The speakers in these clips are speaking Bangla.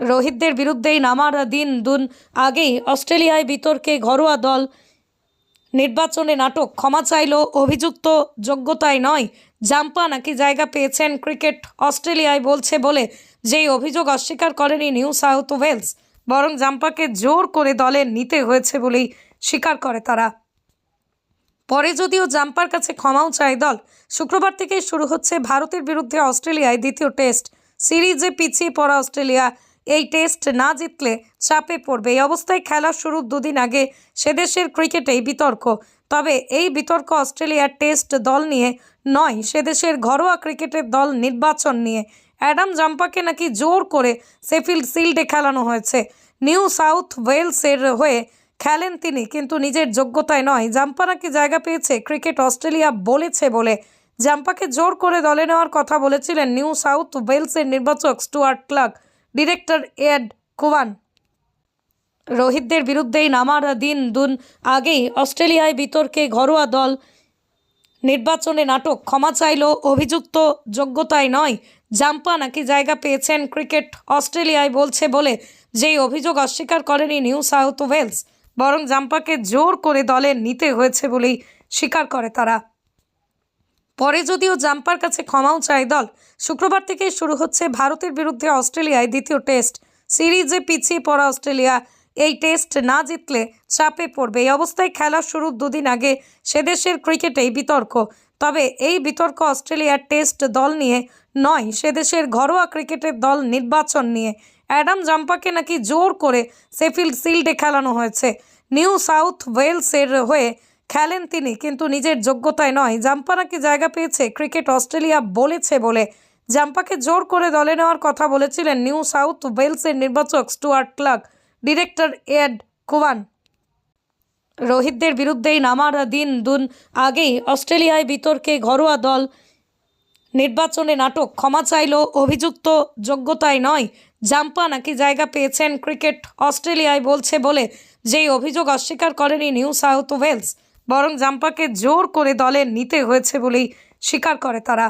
রোহিতদের বিরুদ্ধেই নামার দিন দুন আগেই অস্ট্রেলিয়ায় বিতর্কে ঘরোয়া দল নির্বাচনে নাটক, ক্ষমা চাইল, অভিযুক্ত যোগ্যতায় নয়, জাম্পা নাকি জায়গা পেয়েছেন ক্রিকেট অস্ট্রেলিয়ায় বলছে বলে যেই অভিযোগ অস্বীকার করেনি নিউ সাউথ ওয়েলস, বরং জাম্পাকে জোর করে দলে নিতে হয়েছে বলেই স্বীকার করে তারা। পরে যদিও জাম্পার কাছে ক্ষমাও চায় দল, শুক্রবার থেকেই শুরু হচ্ছে ভারতের বিরুদ্ধে অস্ট্রেলিয়ায় দ্বিতীয় টেস্ট সিরিজে পিছিয়ে পড়া অস্ট্রেলিয়া এই টেস্ট না জিতলে চাপে পড়বে। এই অবস্থায় খেলা শুরুর দুদিন আগে সে দেশের ক্রিকেটেই বিতর্ক। তবে এই বিতর্ক অস্ট্রেলিয়ার টেস্ট দল নিয়ে নয়, সে দেশের ঘরোয়া ক্রিকেটের দল নির্বাচন নিয়ে। অ্যাডাম জাম্পাকে নাকি জোর করে সেফিল্ড সিল্ডে খেলানো হয়েছে। নিউ সাউথ ওয়েলসের হয়ে খেলেন তিনি, কিন্তু নিজের যোগ্যতায় নয়। জাম্পা নাকি জায়গা পেয়েছে, ক্রিকেট অস্ট্রেলিয়া বলেছে বলে। জাম্পাকে জোর করে দলে নেওয়ার কথা বলেছিলেন নিউ সাউথ ওয়েলসের নির্বাচক Stuart Clark. Director Ed Cowan রোহিতদের বিরুদ্ধেই নামার দিন দুন আগেই অস্ট্রেলিয়ায় বিতর্কে ঘরোয়া দল নির্বাচনে নাটক, ক্ষমা চাইল অভিযুক্ত যোগ্যতায় নয়। জাম্পা নাকি জায়গা পেয়েছেন ক্রিকেট অস্ট্রেলিয়ায় বলছে বলে, যেই অভিযোগ অস্বীকার করেনি নিউ সাউথ ওয়েলস, বরং জাম্পাকে জোর করে দলে নিতে হয়েছে বলেই স্বীকার করে তারা। পরে যদিও জাম্পার কাছে ক্ষমাও চায় দল, শুক্রবার থেকেই শুরু হচ্ছে ভারতের বিরুদ্ধে অস্ট্রেলিয়ায় দ্বিতীয় টেস্ট। সিরিজে পিছিয়ে পড়া অস্ট্রেলিয়া এই টেস্ট না জিতলে চাপে পড়বে। এই অবস্থায় খেলা শুরুর দুদিন আগে সে দেশের ক্রিকেটেই বিতর্ক। তবে এই বিতর্ক অস্ট্রেলিয়ার টেস্ট দল নিয়ে নয়, সে দেশের ঘরোয়া ক্রিকেটের দল নির্বাচন নিয়ে। অ্যাডাম জাম্পাকে নাকি জোর করে সেফিল্ড সিল্ডে খেলানো হয়েছে। নিউ সাউথ ওয়েলসের হয়ে খেলেন তিনি, কিন্তু নিজের যোগ্যতায় নয়। জাম্পা নাকি জায়গা পেয়েছে? ক্রিকেট অস্ট্রেলিয়া বলেছে বলে। জাম্পাকে জোর করে দলে নেওয়ার কথা বলেছিলেন নিউ সাউথ ওয়েলসের নির্বাচক Stuart Clark, director Ed Cowan রোহিতদের বিরুদ্ধেই নামার দিন দুন আগেই অস্ট্রেলিয়ায় বিতর্কে ঘরোয়া দল নির্বাচনে নাটক। ক্ষমা চাইল, অভিযুক্ত যোগ্যতায় নয়। জাম্পা নাকি জায়গা পেয়েছেন ক্রিকেট অস্ট্রেলিয়ায় বলছে বলে, যেই অভিযোগ অস্বীকার করেনি নিউ সাউথ ওয়েলস। বরং জাম্পাকে জোর করে দলে নিতে হয়েছে বলেই স্বীকার করে তারা।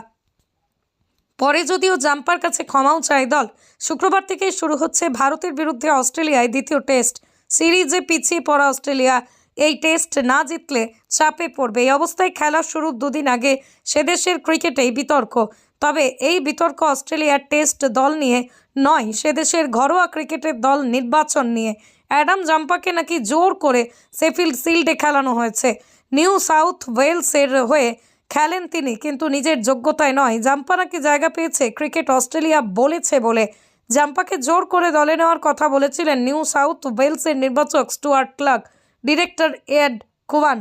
পরে যদিও জাম্পার কাছে ক্ষমাও চায় দল, শুক্রবার থেকেই শুরু হচ্ছে ভারতের বিরুদ্ধে অস্ট্রেলিয়ায় দ্বিতীয় টেস্ট। সিরিজে পিছিয়ে পড়া অস্ট্রেলিয়া এই টেস্ট না জিতলে চাপে পড়বে। এই অবস্থায় খেলা শুরুর দুদিন আগে সে দেশের ক্রিকেটেই বিতর্ক। তবে এই বিতর্ক অস্ট্রেলিয়ার টেস্ট দল নিয়ে নয়, সে দেশের ঘরোয়া ক্রিকেটের দল নির্বাচন নিয়ে অ্যাডাম জাম্পাকে নাকি জোর করে সেফিল্ড শিল্ডে খেলানো হয়েছে। নিউ সাউথ ওয়েলসের হয়ে খেলেন তিনি, কিন্তু নিজের যোগ্যতায় নয়। জাম্পা নাকি জায়গা পেয়েছে, ক্রিকেট অস্ট্রেলিয়া বলেছে বলে। জাম্পাকে জোর করে দলে নেওয়ার কথা বলেছিলেন নিউ সাউথ ওয়েলসের নির্বাচক Stuart Clark, director Ed Cowan.